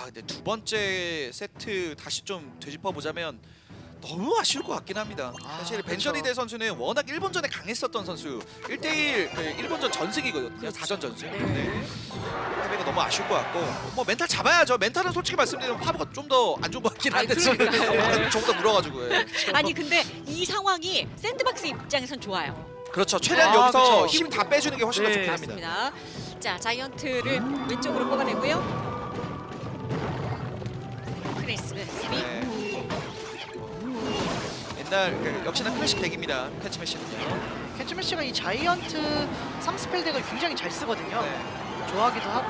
아 근데 두 번째 세트 다시 좀 되짚어 보자면 너무 아쉬울 것 같긴 합니다. 아, 사실 그쵸. 벤저리데 선수는 워낙 일본전에 강했었던 선수 1대1 그 일본전 전승이거든요. 그렇죠. 사전 전승. 네. 근데 패배가 너무 아쉬울 것 같고 뭐 멘탈 잡아야죠. 멘탈은 솔직히 말씀드리면 파브가 좀 더 안 좋은 것 같긴 한데 지금. 조금 더 물어가지고 예. 아니 근데 이 상황이 샌드박스 입장에선 좋아요. 그렇죠. 최대한 아, 여기서 그쵸. 힘다 빼주는 게 훨씬 더 네. 좋긴 합니다. 맞습니다. 자 자이언트를 왼쪽으로 뽑아내고요. 옛날 그 역시나 클래식 덱입니다. 패치매시는요. 캐치매시가 이 자이언트 3스펠 덱을 굉장히 잘 쓰거든요. 네. 좋아하기도 하고.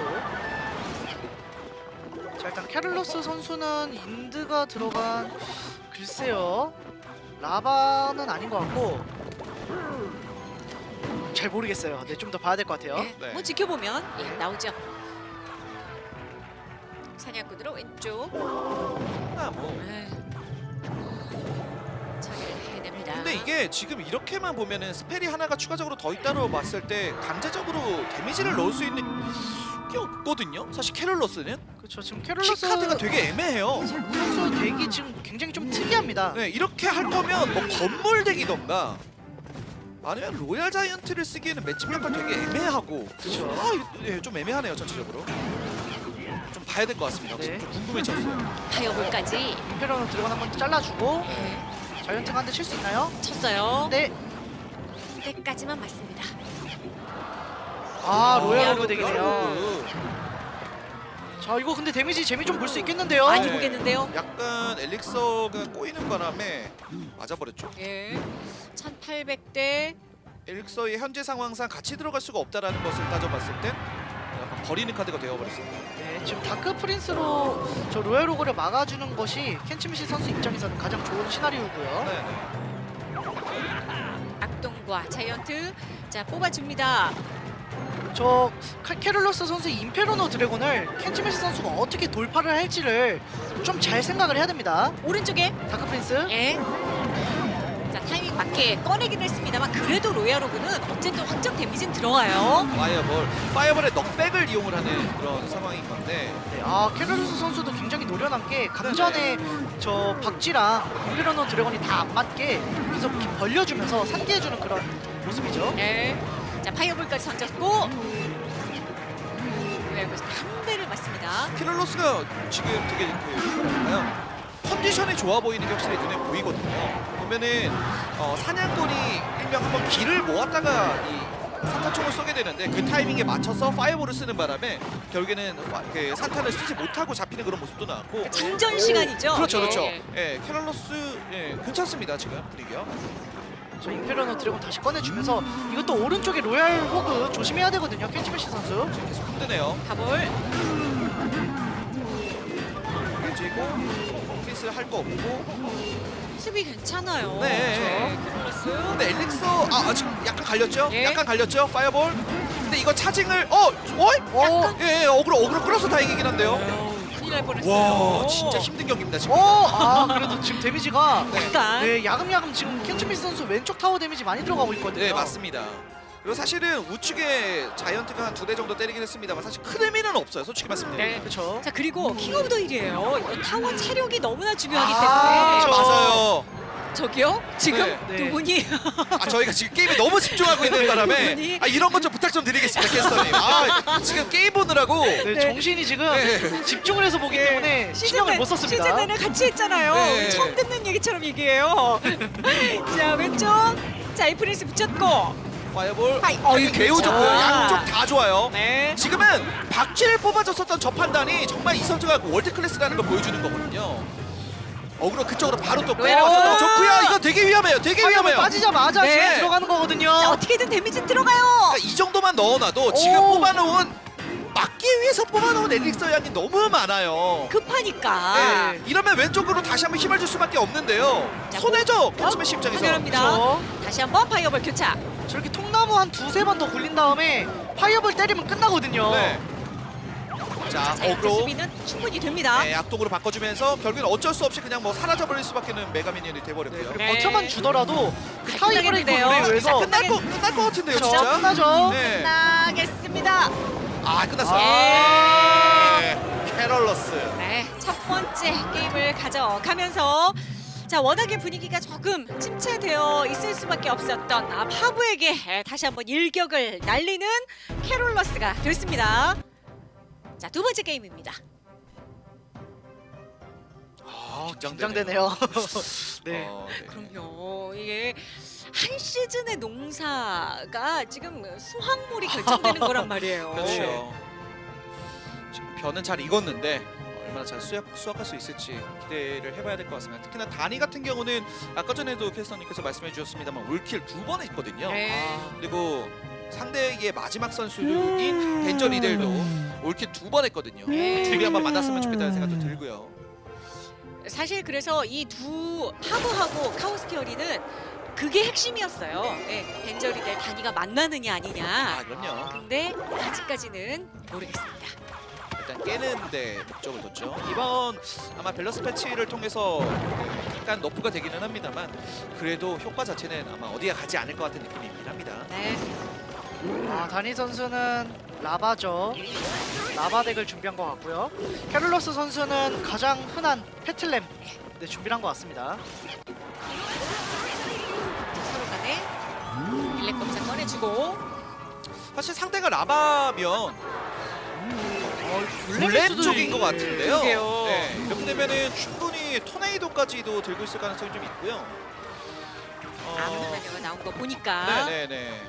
자 일단 캐를로스 선수는 인드가 들어간 글쎄요 라바는 아닌 것 같고 잘 모르겠어요. 네 좀 더 봐야 될 것 같아요. 네. 네. 뭐 지켜보면 예, 네. 나오죠. 사냥꾼으로 왼쪽 아 뭐. 네. 근데 이게 지금 이렇게만 보면은 스펠이 하나가 추가적으로 더 있다고 봤을 때 강제적으로 데미지를 넣을 수 있는 게 없거든요. 사실 캐롤러스는 그렇죠. 지금 키 캐를로스 카드가 되게 애매해요. 선수 덱이 지금 굉장히 좀 특이합니다. 네, 이렇게 할 거면 뭐 건물 덱이던가 아니면 로얄 자이언트를 쓰기에는 매칭 약간 되게 애매하고 그쵸. 아, 예, 좀 애매하네요 전체적으로. 좀 봐야 될 것 같습니다. 네. 좀 궁금해졌어요. 파이어볼까지 임페러노 드래곤 한번 잘라주고 네. 자이언트가 한대칠수 있나요? 쳤어요. 네. 때까지만 맞습니다. 아 로얄 로얄 오브 덱이네요. 어, 자 이거 근데 데미지 재미 좀 볼 수 있겠는데요? 많이 네. 보겠는데요. 약간 엘릭서가 꼬이는 바람에 맞아버렸죠. 예. 1800대 엘릭서의 현재 상황상 같이 들어갈 수가 없다라는 것을 따져봤을 땐 버리는 카드가 되어버렸습니다. 네, 지금 다크 프린스로 저 로얄 오그를 막아주는 것이 켄치미시 선수 입장에서는 가장 좋은 시나리오고요. 네, 네. 악동과 자이언트 자 뽑아줍니다. 저 카- 캐롤러스 선수의 임페로노 드래곤을 켄치미시 선수가 어떻게 돌파를 할지를 좀 잘 생각을 해야 됩니다. 오른쪽에 다크 프린스. 예. 자 타이밍 맞게 꺼내긴 했습니다만 그래도 로얄 오브는 어쨌든 확정 데미지는 들어가요. 파이어볼, 파이어볼의 넉백을 이용을 하는 그런 상황인 건데 네, 아 캐롤러스 선수도 굉장히 노련한 게 감전에 저 박쥐랑 임페로노 드래곤이 다 안 맞게 계속 이렇게 벌려주면서 상기해주는 그런 모습이죠. 예. 자 파이어볼까지 던졌고 로얄 오브 한 대를 맞습니다. 키럴로스가 지금 되게 그 뭐랄까요? 컨디션이 좋아 보이는 게 확실히 눈에 보이거든요. 보면은 어, 사냥꾼이 일명 한번 길을 모았다가 이 산탄총을 쏘게 되는데 그 타이밍에 맞춰서 파이어볼을 쓰는 바람에 결국에는 파- 그 산탄을 쓰지 못하고 잡히는 그런 모습도 나왔고 장전 시간이죠. 그렇죠, 예. 그렇죠. 예, 캐럴로스 예, 괜찮습니다 지금 분위기요. 저 임페로노 드래곤 다시 꺼내주면서 이것도 오른쪽에 로얄 호그 조심해야 되거든요. 켄치미시 선수. 지금 계속 흔드네요. 가볼 그리고 피스를 할거 없고. 수비 괜찮아요. 네. 캐롤러스. 근데 엘릭서 아, 아, 지금 약간 갈렸죠? 예. 약간 갈렸죠? 파이어볼. 근데 이거 차징을 어, 어? 어, 예, 예, 어그로 어그로 끌어서 다행이긴 한데요. 어, 큰일 날 뻔했어요. 와, 진짜 힘든 경기입니다 지금. 어, 아 그래도 지금 데미지가 약간 네 야금야금 지금 켄치미시 선수 왼쪽 타워 데미지 많이 들어가고 있거든요. 네, 맞습니다. 그리고 사실은 우측에 자이언트가 한 두 대 정도 때리긴 했습니다만 사실 큰 의미는 없어요. 솔직히 말씀드리면. 네. 그렇죠. 자 그리고 킹 오브 더 힐이에요. 이거 타워 체력이 너무나 중요하기 아, 때문에 아, 맞아요. 저기요 지금 네. 두 분이 아, 저희가 지금 게임에 너무 집중하고 있는 바람에 분이- 아, 이런 것 좀 부탁 좀 드리겠습니다, 캐스터님. 아, 지금 게임 보느라고 네, 네. 정신이 지금 네. 집중을 해서 보기 때문에 신경을 못 썼습니다. 시즌 내내 같이 했잖아요. 네. 처음 듣는 얘기처럼 얘기해요. 자 왼쪽 자 이프린스 붙였고 파이어볼 파이- 아, 어이, 이거 매우 그렇죠. 좋고요. 양쪽 다 좋아요. 네. 지금은 박쥐를 뽑아줬었던 저 판단이 정말 이 선수가 월드 클래스라는 걸 보여주는 거거든요. 어그로 그쪽으로 바로 또. 오! 좋고요. 이거 되게 위험해요. 되게 위험해요. 빠지자마자 네. 지금 들어가는 거거든요. 자 어떻게든 데미지 들어가요. 그러니까 이 정도만 넣어놔도 지금 오! 뽑아놓은 막기 위해서 뽑아놓은 엘릭서 양이 너무 많아요. 급하니까. 네, 이러면 왼쪽으로 다시 한번 힘을 줄 수밖에 없는데요. 자, 손해죠. 캐치매시 입장에서. 당연합니다. 그렇죠. 다시 한번 파이어볼 교차. 저렇게 통나무 한 두세 번 더 굴린 다음에 파이어볼 때리면 끝나거든요. 네. 자, 어그로. 수비는 충분히 됩니다. 네, 악동으로 바꿔주면서 결국엔 어쩔 수 없이 그냥 뭐 사라져버릴 수밖에는 메가미니언이 네, 돼버렸고요. 그리고 네. 버텨만 주더라도 그 타이브레이커 끝나겠는데요. 룰에 의해서 끝날 거 끝날 것 같은데요, 그렇죠. 진짜. 끝나죠. 네. 끝나겠습니다. 아, 끝났어요. 아. 네. 캐럴러스. 네, 첫 번째 게임을 가져가면서 자 워낙에 분위기가 조금 침체되어 있을 수밖에 없었던 아, 파브에게 다시 한번 일격을 날리는 캐롤러스가 됐습니다. 자 두 번째 게임입니다. 아, 긴장되네요. 네. 어, 네. 그럼요. 이게 한 시즌의 농사가 지금 수확물이 결정되는 거란 말이에요. 그렇죠. 지금 변은 잘 익었는데 얼마나 잘 수확, 수확할 수 있을지 기대를 해봐야 될 것 같습니다. 특히나 다니 같은 경우는 아까 전에도 캐스터님께서 말씀해 주셨습니다만 올킬 두 번 했거든요. 네. 아, 그리고 상대의 마지막 선수인 벤저 리델도 올킬 두 번 했거든요. 네. 둘이 한번 만났으면 좋겠다는 생각도 들고요. 사실 그래서 이 두 하부하고 카오스티어리는 그게 핵심이었어요. 네, 벤저리들 단위가 만나느냐 아 아니냐. 그럼요. 근데 아직까지는 모르겠습니다. 일단 깨는 데 목적을 뒀죠. 이번 아마 밸런스 패치를 통해서 그 약간 너프가 되기는 합니다만 그래도 효과 자체는 아마 어디가 가지 않을 것 같은 느낌이긴 합니다. 네. 아, 다니 선수는 라바죠. 라바 덱을 준비한 것 같고요. 캐롤러스 선수는 가장 흔한 페틀렘 네, 준비를 한 것 같습니다. 서로 간에 일렉 검사 꺼내주고 사실 상대가 라바면 어, 블랙 수도 쪽인 있- 것 같은데요. 그러게요. 네, 이렇게 되면은 충분히 토네이도까지도 들고 있을 가능성이 좀 있고요. 아무나 나녀가 나온 거 보니까 네네네.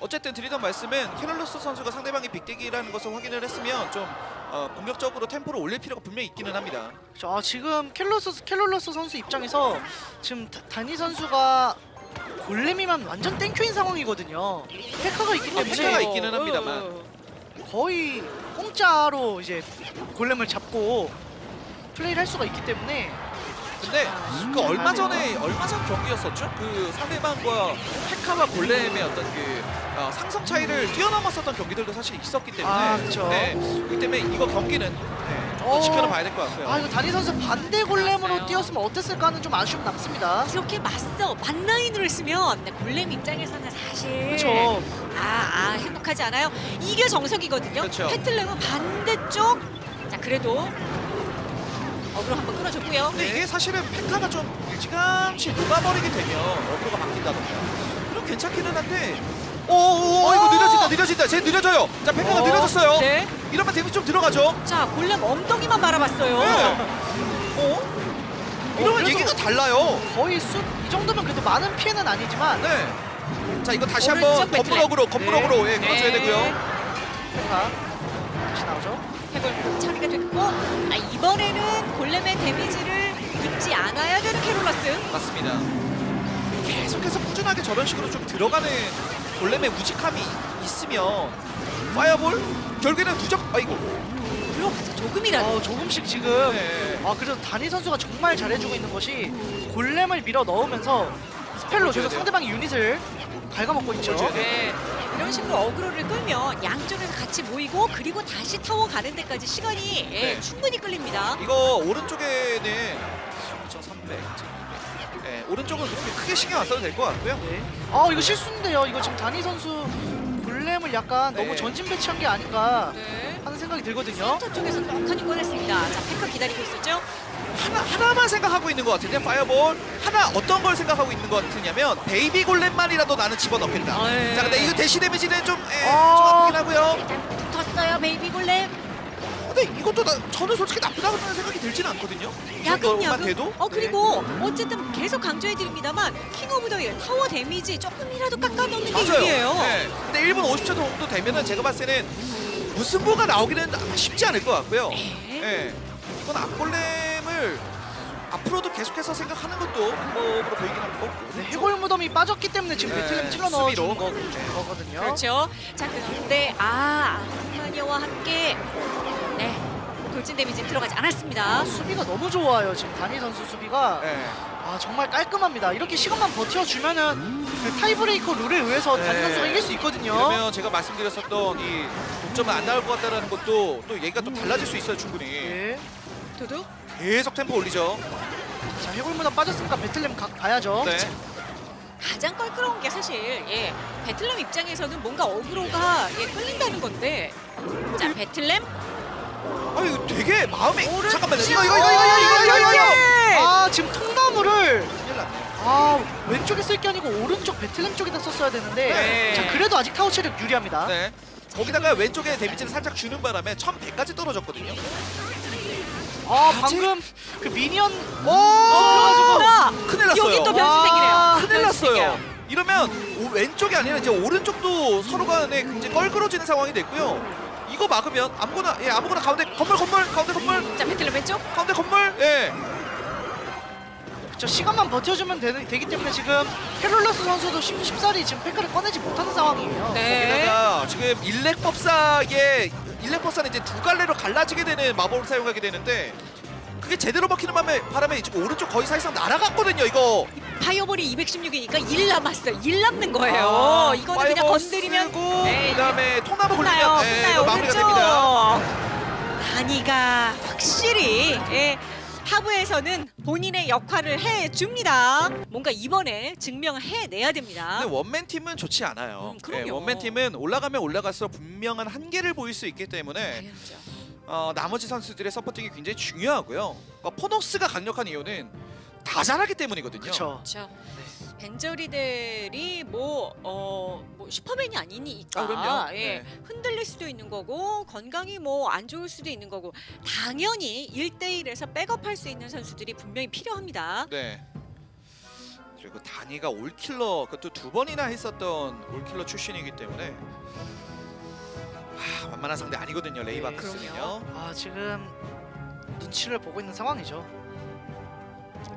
어쨌든 드리던 말씀은 캐럴러스 선수가 상대방이 빅덱이라는 것을 확인을 했으면 좀 어, 공격적으로 템포를 올릴 필요가 분명히 있기는 합니다. 자, 지금 캘롤러스 캘롤러스 선수 입장에서 지금 다, 다니 선수가 골렘이면 완전 땡큐인 상황이거든요. 페카가 있기 아, 때문에 페카가 있기는 합니다만. 어, 거의 공짜로 이제 골렘을 잡고 플레이를 할 수가 있기 때문에 근데 그 얼마 전에 얼마 전 경기였었죠? 그 상대방과 페카와 골렘의 어떤 그 어, 상성 차이를 뛰어넘었었던 경기들도 사실 있었기 때문에 아, 그쵸. 네, 그렇기 때문에 이거 경기는 네, 어. 지켜는 봐야 될 것 같고요. 아 이거 다니 선수 반대 골렘으로. 뛰었으면 어땠을까 하는 좀 아쉬움 남습니다. 이렇게 맞서 만라인으로 했으면 네, 골렘 입장에서는 사실 그렇죠. 아, 아 행복하지 않아요. 이게 정석이거든요. 그렇죠. 패틀렘은 반대쪽. 자 그래도 어그로 한번 끌어줬고요. 근데 이게 사실은 페카가 좀 일찌감치 녹아버리게 되면 어그로가 바뀐다던가 그럼 괜찮기는 한데 오오오 어, 이거 느려진다 느려진다 쟤 느려져요 자 페카가 어, 느려졌어요 네. 이러면 데미지 좀 들어가죠 자 골렘 엉덩이만 바라봤어요. 네. 어? 이러면 그래도- 얘기가 달라요 거의 숫이 정도면 그래도 많은 피해는 아니지만 네 자 이거 다시 오른쪽 한번 배틀. 건물어그로 건물어그로 예 끌어줘야 네. 되고요 페카 다시 나오죠. 해골 처리가 됐고 아, 이번에는 골렘의 데미지를 입지 않아야 되는 캐롤러스. 맞습니다 계속해서 꾸준하게 저런 식으로 좀 들어가는 골렘의 우직함이 있으면 파이어볼 결국에는 누적 아이고 물러가자 조금이라도. 어, 조금씩 지금 네. 아 그래서 다니 선수가 정말 잘해주고 있는 것이 골렘을 밀어 넣으면서 스펠로 계속 돼요. 상대방의 유닛을 갉아먹고 있죠. 돼요. 네. 이런 식으로 어그로를 끌면 양쪽에서 같이 모이고 그리고 다시 타워 가는 데까지 시간이 예, 네. 충분히 끌립니다. 이거 오른쪽에는 2,300. 네, 오른쪽은 그렇게 크게 신경 안 써도 될 것 같고요. 네. 아 이거 실수인데요. 이거 지금 다니 선수 골렘을 약간 네. 너무 전진 배치한 게 아닌가 네. 하는 생각이 들거든요. 센터 쪽에서 떡하니 꺼냈습니다. 자, 페커 기다리고 있었죠? 하나 하나만 생각하고 있는 것 같은데 파이어볼 하나 어떤 걸 생각하고 있는 것 같으냐면 베이비 골렘만이라도 나는 집어넣겠다. 아, 예. 자, 근데 이거 대시 데미지는 좀, 에, 어. 좀 아프긴 하고요. 일단 붙었어요, 베이비 골렘. 근데 이것도 나, 저는 솔직히 나쁘다고 생각이 들지는 않거든요. 이 야금 정도만 야금. 돼도. 어 그리고 어쨌든 계속 강조해 드립니다만 킹 오브 더힐 타워 데미지 조금이라도 깎아 놓는 게 맞아요. 유리해요. 네. 근데 1분 50초 정도 되면은 제가 봤을 때는 무승부가 나오기는 쉽지 않을 것 같고요. 네. 예. 이건 앞골렘을 앞으로도 계속해서 생각하는 것도 방법으로 보이긴 하고. 네, 해골 무덤이 빠졌기 때문에 지금 네, 배틀램 찔러 넣어주는 수비로. 거, 네. 거거든요. 그렇죠. 자 그런데 아 아마니아와 함께 네 돌진 데미지 들어가지 않았습니다. 아, 수비가 너무 좋아요. 지금 다니 선수 수비가 예. 아 정말 깔끔합니다. 이렇게 시간만 버텨주면은 그 타이브레이커 룰에 의해서 다니 네. 선수가 이길 수 있거든요. 그러면 제가 말씀드렸었던 이 동점은 안 나올 것 같다라는 것도 또 얘기가 또 달라질 수 있어요 충분히. 예. 도둑. 계속 템포 올리죠. 자 해골 무덤 빠졌으니까 배틀램 각 봐야죠. 네. 가장 껄끄러운 게 사실 예 배틀램 입장에서는 뭔가 어그로가 예 끌린다는 건데 자 배틀램 아니 되게 마음에 잠깐만요. 이거 이거 이거 이거 이거 이거 이거 아 지금 통나무를 아 왼쪽에 쓸 게 아니고 오른쪽 베틀렘 쪽에다 썼어야 되는데 네. 자 그래도 아직 타워 체력 유리합니다. 네. 거기다가 왼쪽에 데미지를 살짝 주는 바람에 1100까지 떨어졌거든요. 아, 아 방금 그 미니언 오! 큰일 났어요. 여기 또 아, 변수 생기네요. 큰일 났어요. 변수생겨요. 이러면 오- 왼쪽이 아니라 이제 오른쪽도 서로 간에 굉장히 껄끄러지는 상황이 됐고요. 이거 막으면 아무거나 예 아무거나 가운데 건물 건물 가운데 건물 자, 배틀로 왼쪽. 가운데 건물 예. 저 시간만 버텨주면 되는, 되기 때문에 지금 캐롤러스 선수도 쉽, 쉽사리 지금 페카를 꺼내지 못하는 상황이에요. 네. 게다가 지금 일렉법사의 일렉법사는 이제 두 갈래로 갈라지게 되는 마법을 사용하게 되는데 그게 제대로 먹히는 바람에, 바람에 지금 오른쪽 거의 사실상 날아갔거든요 이거 파이어볼이 216이니까 1 남았어요. 1 남는 거예요. 아, 이거는 그냥 파이어볼 건드리면 쓰고 네, 그다음에 통나무 끝나요. 굴리면 예, 끝나요. 이거 마무리가 오른쪽. 됩니다 다니가 확실히 예, 하부에서는 본인의 역할을 해줍니다. 뭔가 이번에 증명을 해내야 됩니다. 근데 원맨 팀은 좋지 않아요 음, 그럼요. 예, 원맨 팀은 올라가면 올라갈수록 분명한 한계를 보일 수 있기 때문에 당연하죠. 어, 나머지 선수들의 서포팅이 굉장히 중요하고요 그러니까 포노스가 강력한 이유는 다 잘하기 때문이거든요 그렇죠. 그렇죠. 벤저리들이 뭐, 어, 뭐 슈퍼맨이 아니니까 아, 그럼요. 예, 네. 흔들릴 수도 있는 거고 건강이 뭐 안 좋을 수도 있는 거고 당연히 1대1에서 백업할 수 있는 선수들이 분명히 필요합니다. 네. 그리고 다니가 올킬러 그것도 두 번이나 했었던 올킬러 출신이기 때문에 아, 만만한 상대 아니거든요 네, 레이바크스는요. 아 지금 눈치를 보고 있는 상황이죠.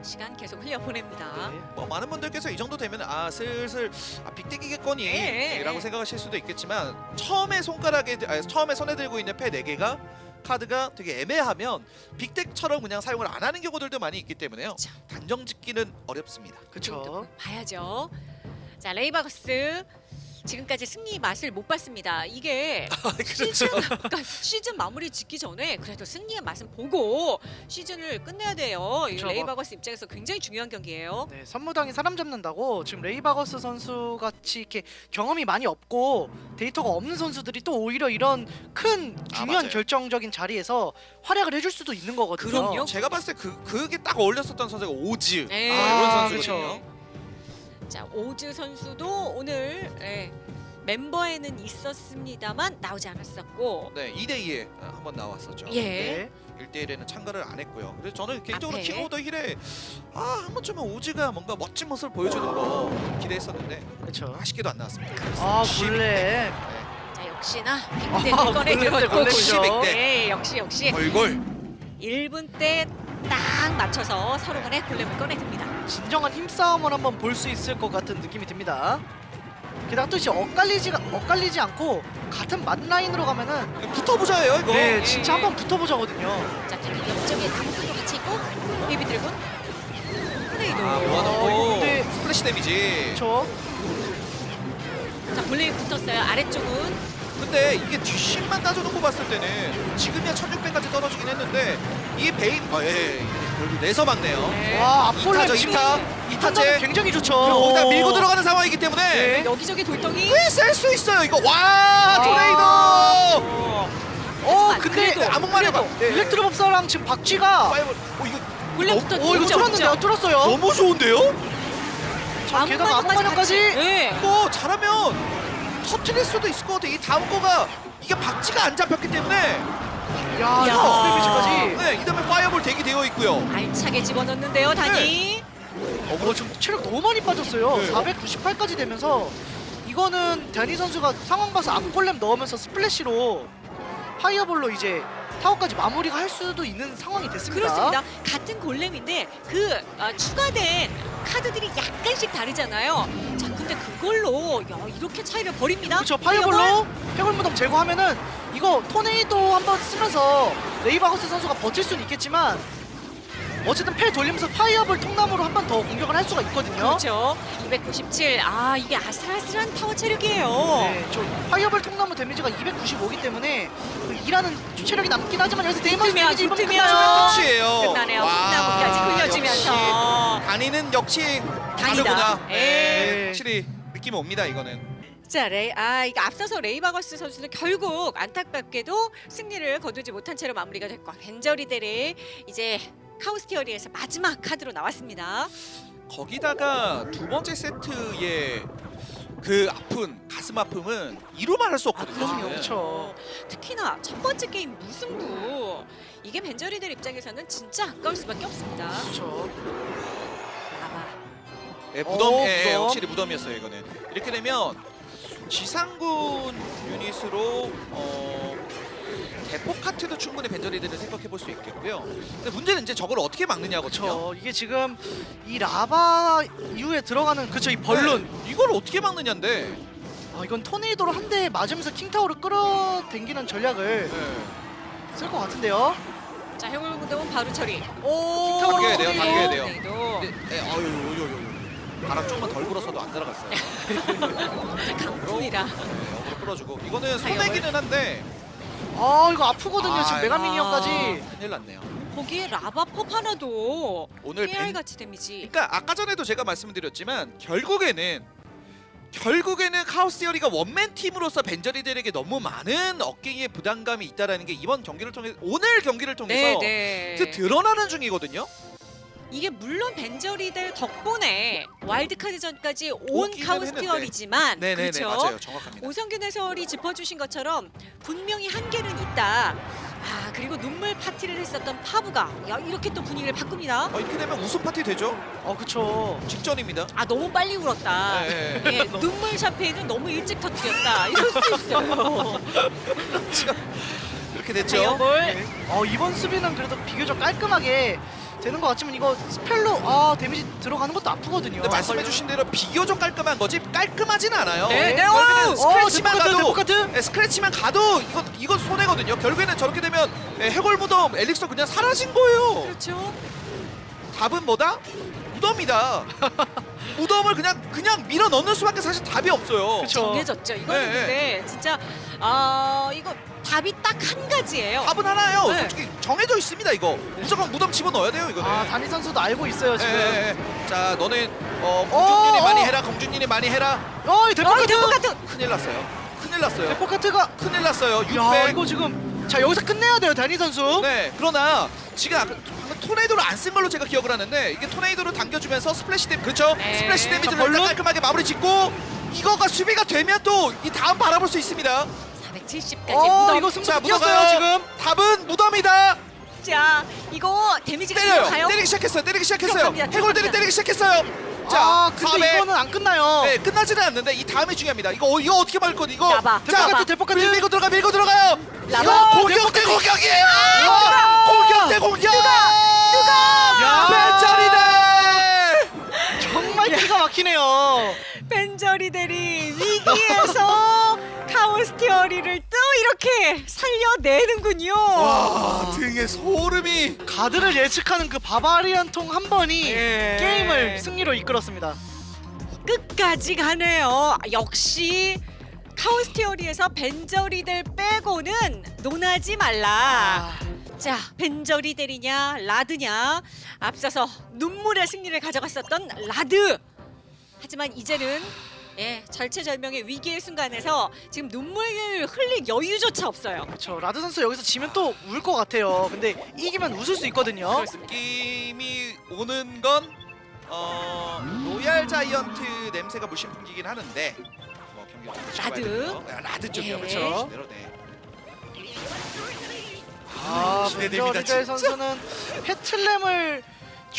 시간 계속 흘려보냅니다. 네. 뭐 많은 분들께서 이 정도 되면 아 슬슬 아 빅대기겠거니 네, 라고 네. 생각하실 수도 있겠지만 처음에 손가락에 들- 아, 처음에 손에 들고 있는 패 4개가 카드가 되게 애매하면 빅덱처럼 그냥 사용을 안 하는 경우들도 많이 있기 때문에요. 단정 짓기는 어렵습니다. 그렇죠. 봐야죠. 자 레이바거스 지금까지 승리 맛을 못 봤습니다. 이게 시즌 그러니까 시즌 마무리 짓기 전에 그래도 승리의 맛은 보고 시즌을 끝내야 돼요. 이 그쵸. 레이바거스 입장에서 굉장히 중요한 경기예요. 네, 선무당이 사람 잡는다고 지금 레이바거스 선수 같이 이렇게 경험이 많이 없고 데이터가 없는 선수들이 또 오히려 이런 큰 아, 중요한 맞아요. 결정적인 자리에서 활약을 해줄 수도 있는 거거든요. 그럼요. 제가 봤을 때 그 그게 딱 어울렸었던 선수가 오즈 네. 아, 이런 아, 선수거든요. 자 오즈 선수도 오늘 예, 멤버에는 있었습니다만 나오지 않았었고 네, 2대 2에 한번 나왔었죠. 예. 네. 1대 1에는 참가를 안 했고요. 그래서 저는 개인적으로 앞에. 킹 오브 더 힐에 아, 한 번쯤은 오즈가 뭔가 멋진 모습을 보여주는 거 기대했었는데 그렇죠. 아쉽게도 안 나왔습니다. 아 12. 골렘. 네. 자 역시나 아, 빅대 꺼내 골렘 대 들었고 골렘이죠. 네, 역시 역시 골골. 1분 때 딱 맞춰서 서로 간에 골렘을 꺼내듭니다. 진정한 힘싸움을 한번 볼 수 있을 것 같은 느낌이 듭니다. 게다가 또 이제 엇갈리지 엇갈리지 않고 같은 맛 라인으로 가면은 붙어보자예요 이거. 네 예. 진짜 한번 붙어보자거든요. 자 뒤로 옆쪽에 나무판도 같이 있고 베이비 드래곤 플레이도 아, 어, 모아놓고 근데- 스플래시 데미지. 그렇죠. 자 블레이 붙었어요. 아래쪽은 근데 이게 뒷심만 따져놓고 봤을 때는 지금이야 1600까지 떨어지긴 했는데 이게 베인 아, 예, 예. 결국 내서 막네요. 네. 와 앞볼렘 이타죠 지금 2타. 판단은 2타째. 굉장히 좋죠. 그리고 거기다 밀고 들어가는 상황이기 때문에 네. 여기저기 돌덩이 꽤셀수 있어요 이거. 와 아. 토네이도. 어 하지만 근데 그래도, 아무말에 그래도 막- 네. 일렉트로 법사랑 지금 박쥐가 파이브. 어 이거 골렘부터 어 이거 뚫었는데요 뚫었어요. 너무 좋은데요? 자 게다가 암흑마녀까지 암흑마녀까지 네. 이거 잘하면 터트릴 수도 있을 것 같아. 이 다음 거가 이게 박지가 안 잡혔기 때문에 야 야. 데미지까지. 네, 이 다음에 파이어볼 대기되어 있고요. 알차게 집어넣는데요 다니 어 지금 체력 너무 많이 빠졌어요. 네. 498까지 되면서 이거는 데니 선수가 상황 봐서 앞골렘 넣으면서 스플래시로 파이어볼로 이제 타워까지 마무리가 할 수도 있는 상황이 됐습니다. 그렇습니다 같은 골렘인데 그 어, 추가된 카드들이 약간씩 다르잖아요 자 근데 그걸로 야 이렇게 차이를 벌입니다 그렇죠. 파이어볼로 해골 무덤 제거하면은 이거 토네이도 한번 쓰면서 레이바거스 선수가 버틸 수는 있겠지만 어쨌든 패 돌리면서 파이어볼 통나무로 한 번 더 공격을 할 수가 있거든요. 그렇죠 297 아 이게 아슬아슬한 타워 체력이에요 네, 저 파이어볼 통나무 데미지가 295이기 때문에 그 일하는 체력이 남긴 하지만 여기서 네이버 데미지 이번 붙으면. 끝나네요 와, 콩나무까지 역시 흘려주면서 단위는 역시 단이다. 다르구나. 예. 네, 확실히 느낌 옵니다 이거는. 자, 레이, 아, 이거 앞서서 레이바거스 선수는 결국 안타깝게도 승리를 거두지 못한 채로 마무리가 됐고 벤저리델의 이제 카우스티어리에서 마지막 카드로 나왔습니다. 거기다가 두 번째 세트의 그 아픈 가슴 아픔은 이루 말할 수 없거든요. 그럼요. 지금. 그렇죠. 특히나 첫 번째 게임 무승부 이게 벤저리델 입장에서는 진짜 아까울 수밖에 없습니다. 그렇죠. 예, 무덤, 어, 예, 무덤. 확실히 무덤이었어요 이거는. 이렇게 되면 지상군 유닛으로 어, 대폭 카트도 충분히 벤저리들을 생각해 볼 수 있겠고요. 근데 문제는 이제 저걸 어떻게 막느냐거든요. 그렇죠. 이게 지금 이 라바 이후에 들어가는 그쵸 이 벌룬. 네, 이걸 어떻게 막느냐인데. 아 이건 토네이도로 한 대 맞으면서 킹타워를 끌어당기는 전략을 네. 쓸 것 같은데요. 자, 해골 운동은 바로 처리. 오, 당겨야 돼요, 당겨야 돼요. 돼요. 근데, 예, 어유, 어유, 어유. 바람 조금만 덜 불었어도 안 들어갔어요. 강풍이라. 네, 어그로 끌어주고 이거는 손해기는 한데 아 이거 아프거든요 아, 지금 메가미니언까지. 큰일 났네요. 거기에 라바 펍 하나도 오늘 깨알 벤, 같이 데미지. 그러니까 아까 전에도 제가 말씀드렸지만 결국에는 결국에는 카오스 티어리가 원맨 팀으로서 벤저리들에게 너무 많은 어깨에 부담감이 있다라는 게 이번 경기를 통해 오늘 경기를 통해서 네, 이제 네. 드러나는 중이거든요. 이게 물론 벤저리들 덕분에 와일드카드 전까지 온 오기는 카우스티얼이지만 네네네 그렇죠. 맞아요 정확합니다. 오성균 해설이 짚어주신 것처럼 분명히 한계는 있다. 아 그리고 눈물 파티를 했었던 파브가 야, 이렇게 또 분위기를 바꿉니다. 어, 이렇게 되면 우승 파티 되죠? 어 그쵸. 직전입니다. 아 너무 빨리 울었다. 네. 예, 눈물 샴페인은 너무 일찍 터뜨렸다. 이럴 수 있어요. 이렇게 됐죠. 대여볼. 어 이번 수비는 그래도 비교적 깔끔하게 되는 것 같지만 이거 스펠로 아 데미지 들어가는 것도 아프거든요. 근데 말씀해주신 대로 비교적 깔끔한 거지 깔끔하진 않아요. 네, 네, 결국에는 오! 스크래치만 어, 가도 데포카트. 네, 스크래치만 가도 이건 이건 손해거든요. 결국에는 저렇게 되면 네, 해골 무덤 엘릭서 그냥 사라진 거예요. 그렇죠. 답은 뭐다? 무덤이다. 무덤을 그냥 그냥 밀어 넣는 수밖에 사실 답이 없어요. 그쵸. 정해졌죠. 이거는 네, 근데 진짜 아 이거 답이 딱 한 가지예요. 답은 하나요. 네. 솔직히 정해져 있습니다. 이거 무조건 무덤 집어 넣어야 돼요. 이거는. 아 다니 선수도 알고 있어요 예, 지금. 예, 예. 자, 너는 어, 어, 공주님이 많이 어. 해라. 공주님이 많이 해라. 어이 어, 데포카트. 데모카트. 큰일 났어요. 큰일 났어요. 데포카트가. 큰일 났어요. 600. 야 이거 지금 자 여기서 끝내야 돼요 다니 선수. 네, 그러나 지금 아까 토네이도를 안 쓴 걸로 제가 기억을 하는데 이게 토네이도를 당겨주면서 스플래시 데미 그렇죠? 네. 스플래시 자, 데미지를? 일단 깔끔하게 마무리 짓고 이거가 수비가 되면 또 이 다음 바라볼 수 있습니다. 470까지 어 무덤. 이거 승부 자, 뛰었어요 무덤가요. 지금. 답은 무덤이다. 자 이거 데미지가 때려요. 들어가요. 때리기 시작했어요. 때리기 시작했어요. 들어갑니다. 해골들이 들어갑니다. 때리기 시작했어요. 자, 아 근데 400. 이거는 안 끝나요. 네, 끝나지는 않는데 이 다음이 중요합니다. 이거 어, 이거 어떻게 막을 건 이거. 라바, 자. 데포카트. 밀- 밀고 들어가 밀고 들어가요. 라바. 이거 공격 대 공격이에요. 아, 공격 대 공격. 누가? 야. 벤처리들. 정말 기가 막히네요. 벤저리들이 위기에서 카오스티어리를 또 이렇게 살려내는군요. 와 등에 소름이. 가드를 예측하는 그 바바리안 통 한 번이 예. 게임을 승리로 이끌었습니다. 끝까지 가네요. 역시 카오스티어리에서 벤저리들 빼고는 논하지 말라. 아, 자, 벤저리들이냐 라드냐 앞서서 눈물의 승리를 가져갔었던 라드. 하지만 이제는 예, 절체절명의 위기의 순간에서 지금 눈물을 흘릴 여유조차 없어요. 그렇죠. 라드 선수 여기서 지면 또 울 것 같아요. 근데 이기면 웃을 수 있거든요. 느낌이 오는 건 어, 로얄 자이언트 냄새가 물씬 풍기긴 하는데 뭐 경기 라드. 네, 라드 쪽이요. 예. 그렇죠. 대로 네. 아, 기대됩니다, 벤저 리델 진짜. 선수는 패틀램을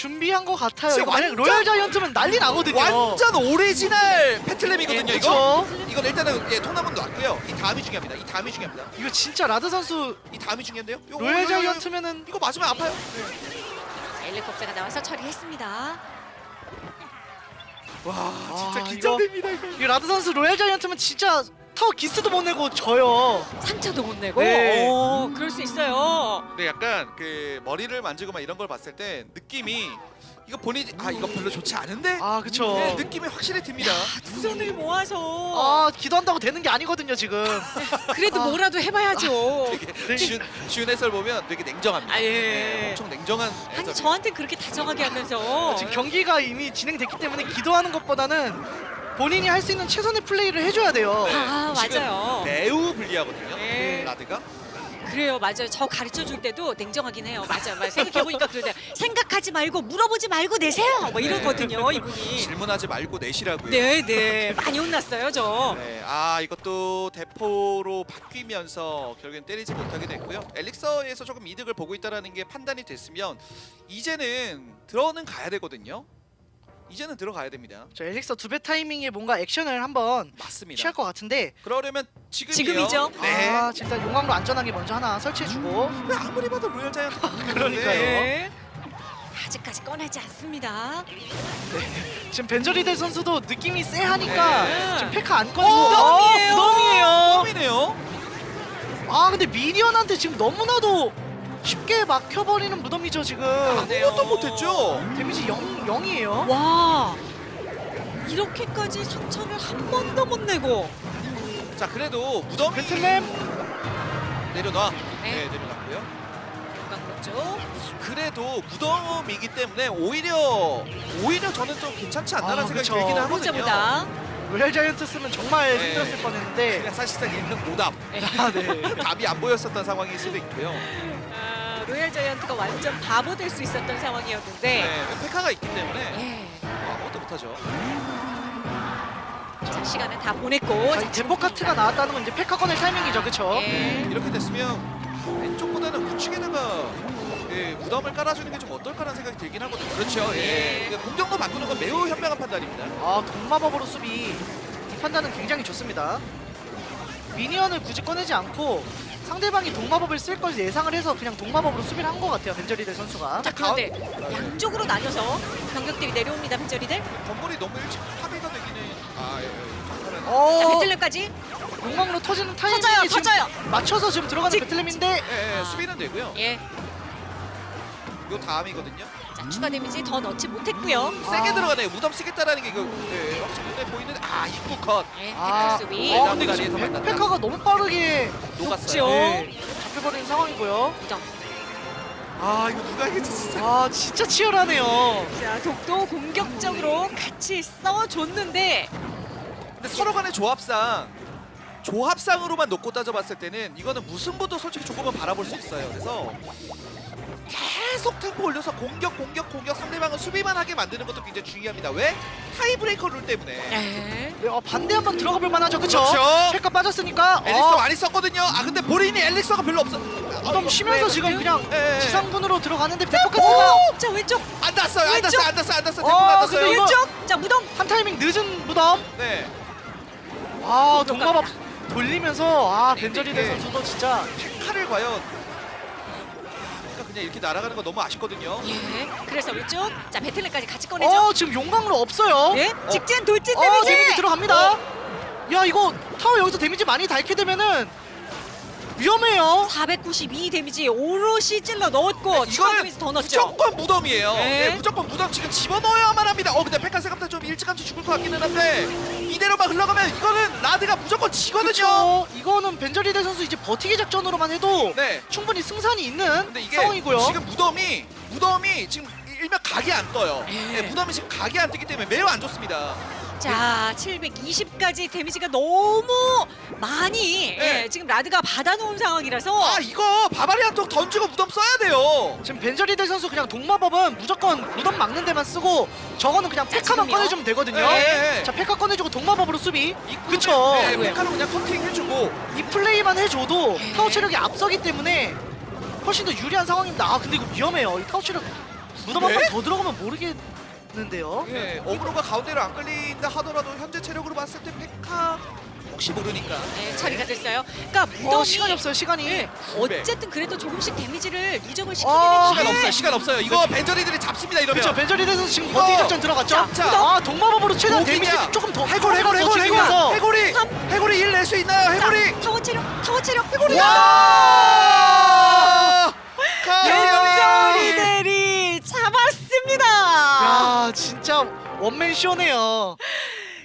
준비한 것 같아요. 진짜 이거 만약 완전- 로얄 자이언트면 난리 나거든요. 완전 오리지널 패틀램이거든요. 예, 이거. 이건 일단은 예, 토너먼트 왔고요. 이 다음이 중요합니다. 이 다음이 중요합니다. 이거 진짜 라드 선수 이 다음이 중요한데요. 요거, 로얄 자이언트면은 이거 맞으면 아파요. 엘리콥터가 나와서 처리했습니다. 와 진짜 긴장됩니다 이거. 이 라드 선수 로얄 자이언트면 진짜 타워 기스도 못 내고 져요. 상처도 못 내고. 네. 오, 그럴 수 있어요. 근데 약간 그 머리를 만지고 막 이런 걸 봤을 때 느낌이 이거 본인이 아 이거 별로 좋지 않은데 아 그쵸. 네, 느낌이 확실히 듭니다. 두 손을 모아서 아 기도한다고 되는 게 아니거든요 지금. 그래도 아. 뭐라도 해봐야죠. 네. 준, 준 해설 보면 되게 냉정합니다. 아, 예. 네, 엄청 냉정한 아니 해설. 저한테 그렇게 다정하게 하면서 지금 경기가 이미 진행됐기 때문에 기도하는 것보다는 본인이 할 수 있는 최선의 플레이를 해줘야 돼요. 아 지금 맞아요. 매우 불리하거든요. 네. 라드가. 그래요, 맞아요. 저 가르쳐 줄 때도 냉정하긴 해요. 맞아요, 맞아요. 생각해 보니까 그러네. 생각하지 말고 물어보지 말고 내세요. 뭐 이러거든요, 이분이. 질문하지 말고 내시라고요. 네, 네, 많이 혼났어요, 저. 네, 아 이것도 대포로 바뀌면서 결국엔 때리지 못하게 됐고요. 엘릭서에서 조금 이득을 보고 있다라는 게 판단이 됐으면 이제는 들어는 가야 되거든요. 이제는 들어가야 됩니다. 저 엘릭서 두 배 타이밍에 뭔가 액션을 한번 맞습니다. 취할 것 같은데 그러려면 지금이에요. 지금이죠. 네. 아 진짜 용광로 안전하게 먼저 하나 설치해주고 왜 아무리 봐도 로열 자이언트 그러니까요. 네. 아직까지 꺼내지 않습니다. 지금 벤저리델 선수도 느낌이 쎄하니까 네. 지금 페카 안 꺼내고 어, 부담이에요. 부담이에요. 처음이네요. 아 근데 미니언한테 지금 너무나도 쉽게 막혀버리는 무덤이죠 지금 아무것도 못했죠. 데미지 0, 0이에요 와, 이렇게까지 상처를 한 번도 못 내고. 자 그래도 무덤이 배틀램 내려놔. 네. 네, 내려놨고요. 건강 죠 그래도 무덤이기 때문에 오히려 오히려 저는 좀 괜찮지 않나라는 아, 생각이 그쵸. 들긴 하거든요. 보자보다. 로얄 자이언트 쓰면 정말 네. 힘들었을 뻔했는데 그냥 사실상 있는 오답. 아, 네. 답이 안 보였었던 상황일 수도 있고요. 아, 로얄 자이언트가 완전 바보 될 수 있었던 상황이었는데. 네, 페카가 있기 때문에 예. 아무것도 못하죠. 자, 시간을 다 보냈고. 자, 이 젠보 카트가 나왔다는 건 이제 페카 꺼낼 타이밍이죠 그쵸? 예. 이렇게 됐으면 왼쪽보다는 우측에다가 예, 무덤을 깔아주는 게 좀 어떨까라는 생각이 들긴 하거든요. 그렇죠. 예. 그 공격로 바꾸는 건 매우 현명한 판단입니다. 아 동마법으로 수비 이 판단은 굉장히 좋습니다 미니언을 굳이 꺼내지 않고 상대방이 동마법을 쓸걸 예상을 해서 그냥 동마법으로 수비를 한 것 같아요 벤저리델 선수가 자, 그런데 양쪽으로 나눠서 병력들이 내려옵니다, 벤저리들. 건물이 너무 일찍 파괴가 되기는 아, 예, 예. 전설은 자, 어 배틀램까지 용광로 터지는 타이밍에 터져요, 지금 터져요. 맞춰서 지금 들어가는 찍, 배틀램인데 예, 예, 아. 수비는 되고요. 예. 요 다음이거든요. 자, 추가 데미지 더 넣지 못했고요. 세게 아. 들어가네요. 무덤 쓰겠다라는 게 이거 예, 확실히 눈에 보이는데 아 입구 컷 예, 아, 태클 수비. 어, 어 근데 지금 만났다. 페카가 너무 빠르게 녹았어요. 네, 잡혀버리는 상황이고요 무덤. 아 이거 누가 이겼지 진짜. 아 진짜 치열하네요 자, 독도 공격적으로 같이 싸워줬는데 근데 서로 간의 조합상 조합상으로만 놓고 따져봤을 때는 이거는 무승부도 솔직히 조금은 바라볼 수 있어요. 그래서 계속 템포 올려서 공격 공격 공격 상대방은 수비만 하게 만드는 것도 굉장히 중요합니다. 왜? 타이브레이커 룰 때문에. 예. 네, 어, 반대 한번 들어가 볼 만하죠 그쵸? 그렇죠. 페카 빠졌으니까 엘릭서 어, 많이 썼거든요. 아 근데 본인이 엘릭서가 별로 없어. 무덤 쉬면서 지금 그냥 예, 예. 지상군으로 들어가는데 페퍼카트가 오! 자, 왼쪽. 안 땄어요. 안 왼쪽. 땄어요. 안 땄어요. 안 땄어요. 어, 템포 안 근데. 이거- 왼쪽. 자, 무덤. 한 타이밍 늦은 무덤 네. 아 공격합니다. 동마법 돌리면서 아 아니, 벤저리델 이게- 선수도 진짜 칼을 과연 그러니까 그냥 이렇게 날아가는 거 너무 아쉽거든요. 예. 그래서 왼쪽. 자, 배틀램까지 같이 꺼내죠. 어 지금 용광로 없어요 예. 직진 돌진 어 데미지. 데미지 들어갑니다 야 이거 타워 여기서 데미지 많이 닳게 되면은 위험해요 492 데미지 오롯이 찔러 넣었고 추가 이거는 데미지 더 넣었죠. 무조건 무덤이에요. 네. 네, 무조건 무덤 지금 집어넣어야만 합니다. 어 근데 페카 생각보다 좀 일찌감치 죽을 것 같기는 한데 이대로만 흘러가면 이거는 라드가 무조건 지거든요. 그렇죠 이거는 벤저리델 선수 이제 버티기 작전으로만 해도 네. 충분히 승산이 있는 근데 이게 상황이고요 지금 무덤이 무덤이 지금 일명 각이 안 떠요. 네. 네, 무덤이 지금 각이 안 뜨기 때문에 매우 안 좋습니다. 자, 720까지 데미지가 너무 많이 네. 예, 지금 라드가 받아놓은 상황이라서 아 이거 바바리안 톡 던지고 무덤 써야 돼요. 지금 벤저리델 선수 그냥 동마법은 무조건 무덤 막는 데만 쓰고 저거는 그냥 자, 페카만 지금요? 꺼내주면 되거든요 네, 네. 자 페카 꺼내주고 동마법으로 수비 그쵸 네, 페카로 그냥 커팅 해주고 이 플레이만 해줘도 네. 타워 체력이 앞서기 때문에 훨씬 더 유리한 상황입니다. 아 근데 이거 위험해요. 이 타워 체력 무덤 한 네? 번 더 들어가면 모르겠 는데요. 네, 어그로가 가운데로 안 끌린다 하더라도 현재 체력으로 봤을 때 페카 혹시 모르니까 예, 처리가 됐어요. 그러니까 무덤이 어 시간이 없어요. 시간이. 예, 어쨌든 그래도 조금씩 데미지를 누적을 시키긴 어, 시간 했는데 없어요. 시간 없어요. 이거 벤저리들이 잡습니다. 이러면. 그렇죠. 벤저리 대선 지금 이거- 버티기 작전 들어갔죠. 자, 아 동마법으로 최대한 독이냐? 데미지 조금 더 해골 해골 해골 해골 서 해골이 삼. 해골이 일 낼 수 있나요? 해골이 자, 타워 체력, 타워 체력, 해골이 와! 원맨쇼네요.